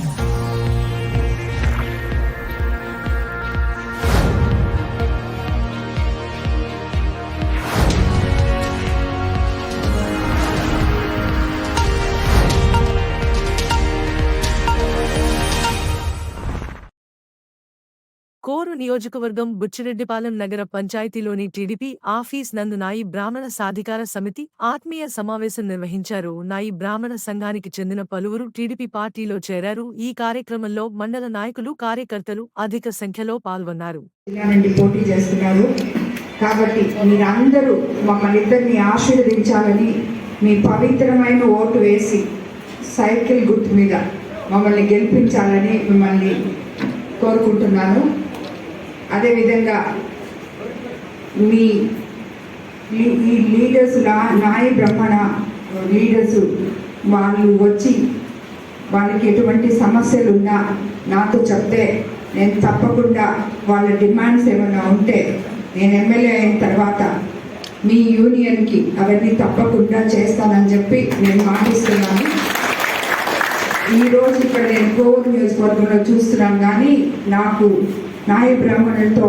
Time. కోరు నియోజకవర్గం బుచ్చిరెడ్డిపాలెం నగర పంచాయతీలోని టీడీపీ ఆఫీస్ నందు నాయి బ్రాహ్మణ సాధికార సమితి ఆత్మీయ సమావేశం నిర్వహించారు. నాయి బ్రాహ్మణ సంఘానికి చెందిన పలువురు టీడీపీ పార్టీలో చేరారు. ఈ కార్యక్రమంలో మండల నాయకులు కార్యకర్తలు అధిక సంఖ్యలో పాల్గొన్నారు. కాబట్టి మీరందరూ మమ్మల్ని ఆశీర్వదించాలని మీ పవిత్రమైన ఓటు వేసి సైకిల్ గుర్తు మీద మమ్మల్ని గెలిపించాలని మిమ్మల్ని కోరుకుంటున్నాను. అదేవిధంగా మీ ఈ లీడర్స్ నా నాయ బ్రహ్మణ లీడర్స్ వాళ్ళు వచ్చి వాళ్ళకి ఎటువంటి సమస్యలు ఉన్నా నాతో చెప్తే నేను తప్పకుండా వాళ్ళ డిమాండ్స్ ఏమైనా ఉంటే నేను ఎమ్మెల్యే అయిన తర్వాత మీ యూనియన్కి అవన్నీ తప్పకుండా చేస్తానని చెప్పి నేను మాటిస్తున్నాను. ఈ రోజు ఇక్కడ నేను కోవూరు నియోజకవర్గంలో చూస్తున్నాను కానీ నాకు నాయ బ్రాహ్మణులతో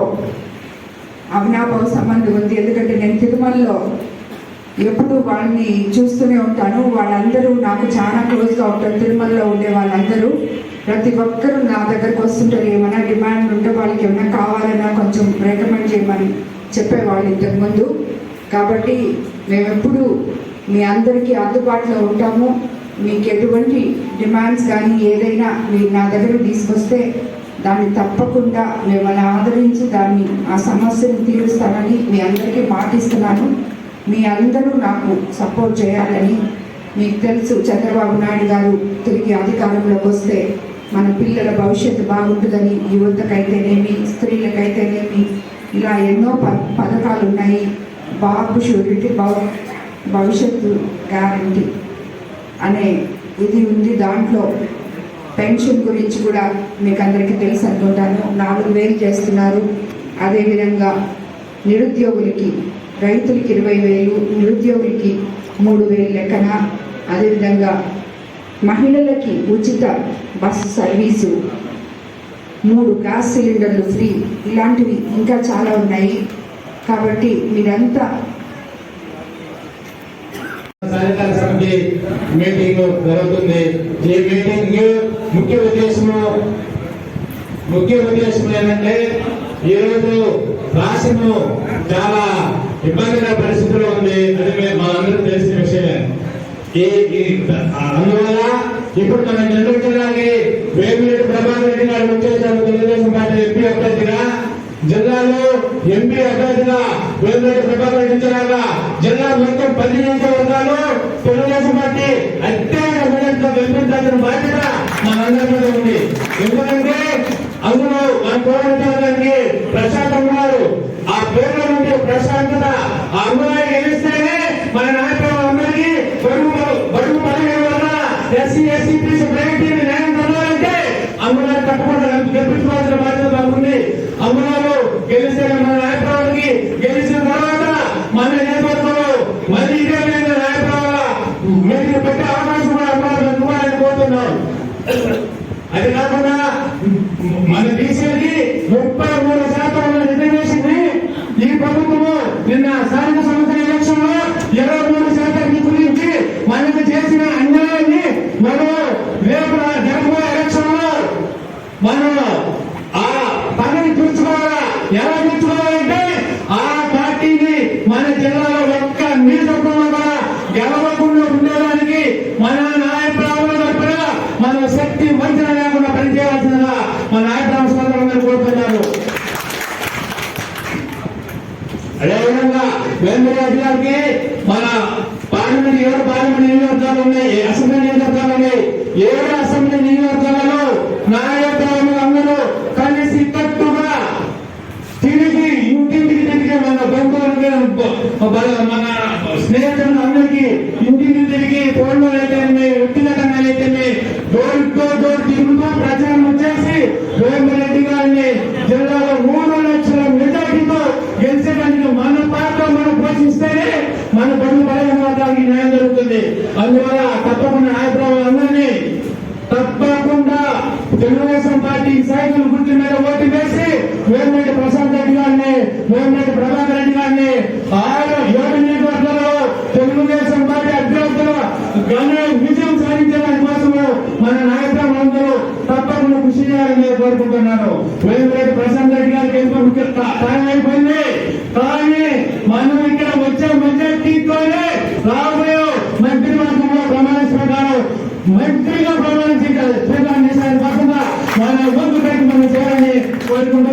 అవినాభావ సంబంధం ఉంది. ఎందుకంటే నేను తిరుమలలో ఎప్పుడు వాళ్ళని చూస్తూనే ఉంటాను. వాళ్ళందరూ నాకు చాలా క్లోజ్గా ఉంటారు. తిరుమలలో ఉండే వాళ్ళందరూ ప్రతి ఒక్కరూ నా దగ్గరకు వస్తుంటారు. ఏమైనా డిమాండ్ ఉంటే వాళ్ళకి ఏమైనా కావాలన్నా కొంచెం రికమెండ్ చేయమని చెప్పేవాళ్ళు ఇంతకు ముందు. కాబట్టి మేము ఎప్పుడు మీ అందరికీ అందుబాటులో ఉంటాము. మీకు ఎటువంటి డిమాండ్స్ కానీ ఏదైనా మీరు నా దగ్గర తీసుకొస్తే దాన్ని తప్పకుండా మిమ్మల్ని ఆదరించి దాన్ని ఆ సమస్యను తీరుస్తానని మీ అందరికీ పాటిస్తున్నాను. మీ అందరూ నాకు సపోర్ట్ చేయాలని మీకు తెలుసు చంద్రబాబు నాయుడు గారు తిరిగి అధికారంలోకి వస్తే మన పిల్లల భవిష్యత్తు బాగుంటుందని యువతకైతేనేమి స్త్రీలకైతేనేమి ఇలా ఎన్నో ప పథకాలు ఉన్నాయి బాబు షూరిటీ భవ భవిష్యత్తు గ్యారంటీ అనే ఇది ఉంది దాంట్లో. పెన్షన్ గురించి కూడా మీకు అందరికీ తెలుసు అనుకుంటాను. నాలుగు వేలు చేస్తున్నారు. అదేవిధంగా నిరుద్యోగులకి రైతులకి ఇరవై వేలు నిరుద్యోగులకి మూడు వేలు లెక్కన. అదేవిధంగా మహిళలకి ఉచిత బస్సు సర్వీసు మూడు గ్యాస్ సిలిండర్లు ఫ్రీ. ఇలాంటివి ఇంకా చాలా ఉన్నాయి. కాబట్టి మీరంతా సహకార సమితి మీటింగ్ జరుగుతుంది. ఈ మీటింగ్ ముఖ్య ఉద్దేశము ముఖ్య ఉద్దేశం ఏంటంటే ఈరోజు రాష్ట్రము చాలా ఇబ్బందికర పరిస్థితిలో ఉంది. అది మేము మా అందరూ తెలిసిన విషయమే. అందువల్ల ఇప్పుడు మనం నెల్లూరు జిల్లాకి వేమిరెడ్డి ప్రభాకర్ రెడ్డి గారు వచ్చేసారు. తెలుగుదేశం పార్టీ ఎంపీ అభ్యర్థిగా. జిల్లాలో ఎంపీ అభ్యర్థిగా వేమిరెడ్డి ప్రభాకర్ రెడ్డి ఉంది అది కాకుండా మన బీసీలకి ముప్పై మూడు శాతం రిజర్వేషన్ ఈ ప్రభుత్వము నిన్న స్థానిక సంస్థల ఎలక్షన్లో ఇరవై మూడు శాతానికి గురించి మనకు చేసిన అన్యాయాన్ని మనం రేపు జరగబోయే ఎలక్షన్లో మనం అదేవిధంగా వేంద్రరాజు గారికి మన పార్లమెంట్ ఏడు పార్లమెంట్ నియోజకవర్గాలు ఉన్నాయి. అసెంబ్లీ నియోజకవర్గాలు ఉన్నాయి? ఏడు అసెంబ్లీ నియోజకవర్గాలలో నాయకులు అందరూ కలిసి కట్టుగా తిరిగి ఇంటింటికి తిరిగి మన బంధువులకి మన స్నేహితులను అందరికీ ఇంటింటికి తిరిగి ఫోన్లు అయితేనే వ్యక్తిగతంగా అయితేనే డోర్ టు డోర్ తిరుగుతూ ప్రచారం చేసి రెడ్డి గారిని జిల్లాలో మూడు లక్షల మెజార్టీతో గెలిచేదానికి మన పాత్ర మనం పోషిస్తేనే మన బడుగు వారికి న్యాయం జరుగుతుంది. అందువల్ల తప్పకుండా నాయకురావు అందరినీ తప్పకుండా సైకిల్ గుర్తు మీద ఓటు వేసి వేమిరెడ్డి ప్రశాంత్ రెడ్డి గారిని వేమిరెడ్డి ప్రభాకర్ రెడ్డి గారిని ఆరు ఏడు నియోజకవర్గాల్లో తెలుగుదేశం పార్టీ అభ్యర్థులు ఘన విజయం సాధించడానికి కోసము మన నాయకులు అందరూ తప్పకుండా కృషి చేయాలని కోరుకుంటున్నాను. వేమిరెడ్డి ప్రశాంత్ రెడ్డి గారికి ఎంతో ముఖ్య టైం అయిపోయింది కానీ మనం ఇక్కడ వచ్చే మెజార్టీతోనే రాబోయే మంత్రి వర్గంలో ప్రమాణ స్వీకారం మంత్రిగా ప్రమాణ స్వీకారం స్వీకారం చేసిన కాకుండా మన ఇబ్బంది పెట్టి మనం చేయాలని కోరుకుంటూ